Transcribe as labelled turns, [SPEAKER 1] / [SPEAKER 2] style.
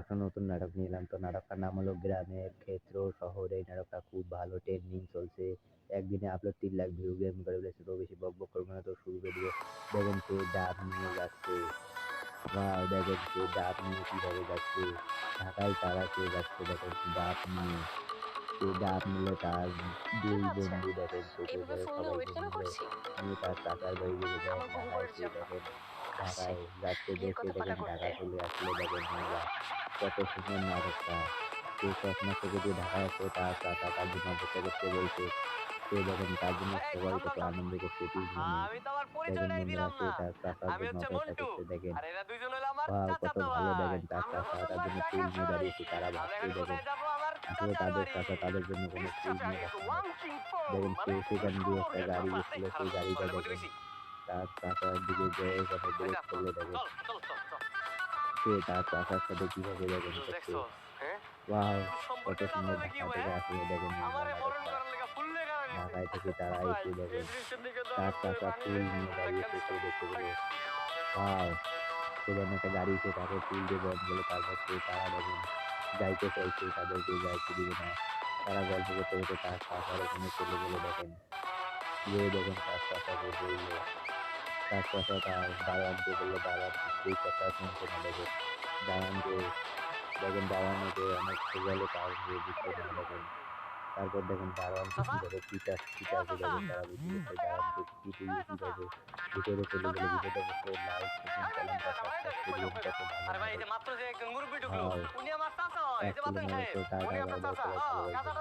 [SPEAKER 1] একটা নতুন নাটক নিয়ে এলাম তো নাটকটার নাম হলো গ্রামের ক্ষেত্র শহর এই নাটকটা খুব ভালো ট্রেন্ডিং চলছে। একদিনে আপলোড তিন লাখ ভিউ গেম করে বলেছে তো বেশি বক বক করব না তো শুরু ভিডিও দেখেন সে ডাব নিয়ে যাচ্ছে। ওয়াও দেখেন সে ডাব নিয়ে কীভাবে যাচ্ছে। ঢাকায় তারা কে যাচ্ছে দেখেন ডাব নিয়ে। সে ডাব নিলে তার দুই
[SPEAKER 2] আচ্ছা,
[SPEAKER 1] বন্ধু দেখেন সে সবাই নিয়ে তার চাচার বাড়ি গেলে দেখেন ঢাকায় সে দেখেন
[SPEAKER 2] আসছে
[SPEAKER 1] ঢাকায় যাচ্ছে
[SPEAKER 2] বিয়ের
[SPEAKER 1] দেখে
[SPEAKER 2] কথা
[SPEAKER 1] দেখেন ঢাকা চলে আসলে দেখেন কত সুন্দর নাটকটা সে চশমা থেকে যে ঢাকায় আসে তার চাচা তার জন্য অপেক্ষা করতে বলছে সে দেখেন তার জন্য সবাই কত আনন্দ করছে দেখেন কত ভালো দেখেন তার
[SPEAKER 3] আমরা
[SPEAKER 1] তার জন্য ফুল নিয়ে দাঁড়িয়েছে তারা ভাবছে দেখেন। আসলে তাদের
[SPEAKER 3] বাড়ি।
[SPEAKER 1] তাদের জন্য কোনো ফুল নিয়ে
[SPEAKER 3] দেখেন
[SPEAKER 1] সে সেখান দিয়ে একটা গাড়ি গেছিল সেই গাড়িটা দেখেন। তার চাচার দিকে ওখানে ব্রেক করলে দেখেন। সে তার চাচার সাথে কীভাবে দেখেন
[SPEAKER 3] হ্যাঁ?
[SPEAKER 1] ওয়াও কত সুন্দর ঢাকা থেকে আসলে দেখেন ঢাকায় থেকে তারা এসে দেখেন তার চাচা ফুল নিয়ে দাঁড়িয়েছে সে দেখতে পেলে ওয়াও সেখানে একটা গাড়ি এসে তাকে ফুল দিয়ে বন্ধ বলে তারপর সে তারা দেখেন যাইতে চাইছে তাদেরকে যাইতে দিবে না। তারা গল্প করতে করতে তার চাচার ওখানে চলে গেলে দেখেন। গিয়ে দেখেন তার চাচাকে বলল তার চাচা তার দারোয়ানকে বলল দারোয়ান সেই কথা না দেখেন দারোয়ানকে দেখেন দারোয়ানকে অনেক গেলে তার দিচ্ছে না দেখেন তারপর দেখেন দারোয়ানকে কীভাবে পিটা পিটাকে দেখেন তারা বুঝে গেছে দারোয়ানকে পিটিয়ে কীভাবে ভিতরে চলে গেলে ভিতরে বসে লাইট সেকেন্ড কলমটা
[SPEAKER 3] আরে ভাই এই
[SPEAKER 1] ভালো এক কিলোমিটার তো টাকা